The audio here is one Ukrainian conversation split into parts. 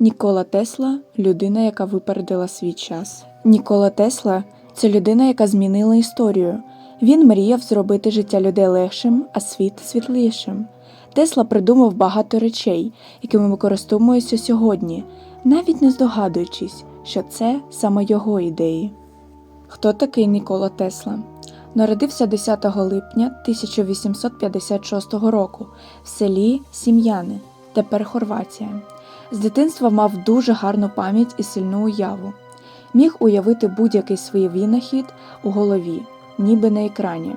Нікола Тесла людина, яка випередила свій час. Нікола Тесла це людина, яка змінила історію. Він мріяв зробити життя людей легшим, а світ світлішим. Тесла придумав багато речей, якими ми сьогодні, навіть не здогадуючись, що це саме його ідеї. Хто такий Нікола Тесла? Народився 10 липня 1856 року в селі Сім'яни, тепер Хорватія. З дитинства мав дуже гарну пам'ять і сильну уяву. Міг уявити будь-який свій винахід у голові, ніби на екрані.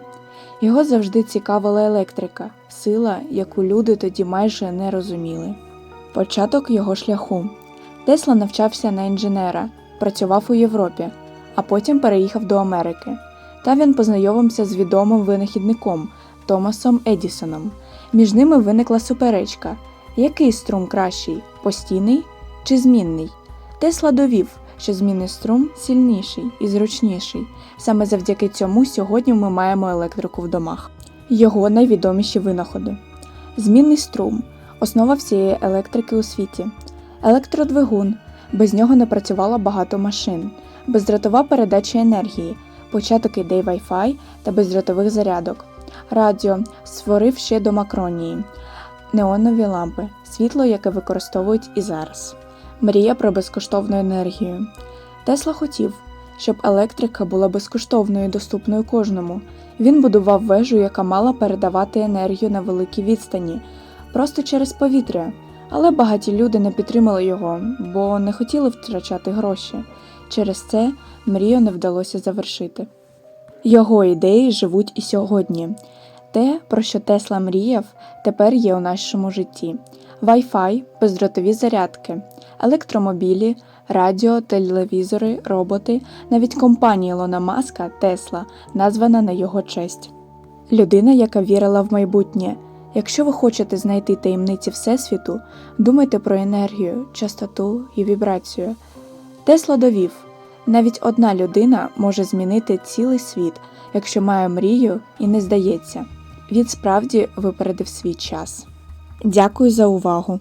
Його завжди цікавила електрика, сила, яку люди тоді майже не розуміли. Початок його шляху. Тесла навчався на інженера, працював у Європі, а потім переїхав до Америки. Та він познайомився з відомим винахідником Томасом Едісоном. Між ними виникла суперечка, який струм кращий постійний чи змінний. Тесла довів, що змінний струм сильніший і зручніший. Саме завдяки цьому сьогодні ми маємо електрику в домах. Його найвідоміші винаходи: змінний струм основа всієї електрики у світі, електродвигун. Без нього не працювало багато машин, бездротова передача енергії, початок ідей Wi-Fi та бездротових зарядок. Радіо створив ще до Макронії, неонові лампи, світло, яке використовують і зараз. Мрія про безкоштовну енергію. Тесла хотів, щоб електрика була безкоштовною і доступною кожному. Він будував вежу, яка мала передавати енергію на великій відстані, просто через повітря. Але багаті люди не підтримали його, бо не хотіли втрачати гроші. Через це мрію не вдалося завершити. Його ідеї живуть і сьогодні. Те, про що Тесла мріяв, тепер є у нашому житті: Wi-Fi, бездротові зарядки, електромобілі, радіо, телевізори, роботи, навіть компанія Ілона Маска Тесла, названа на його честь. Людина, яка вірила в майбутнє. Якщо ви хочете знайти таємниці Всесвіту, думайте про енергію, частоту і вібрацію. Тесла довів, навіть одна людина може змінити цілий світ, якщо має мрію і не здається. Він справді випередив свій час. Дякую за увагу!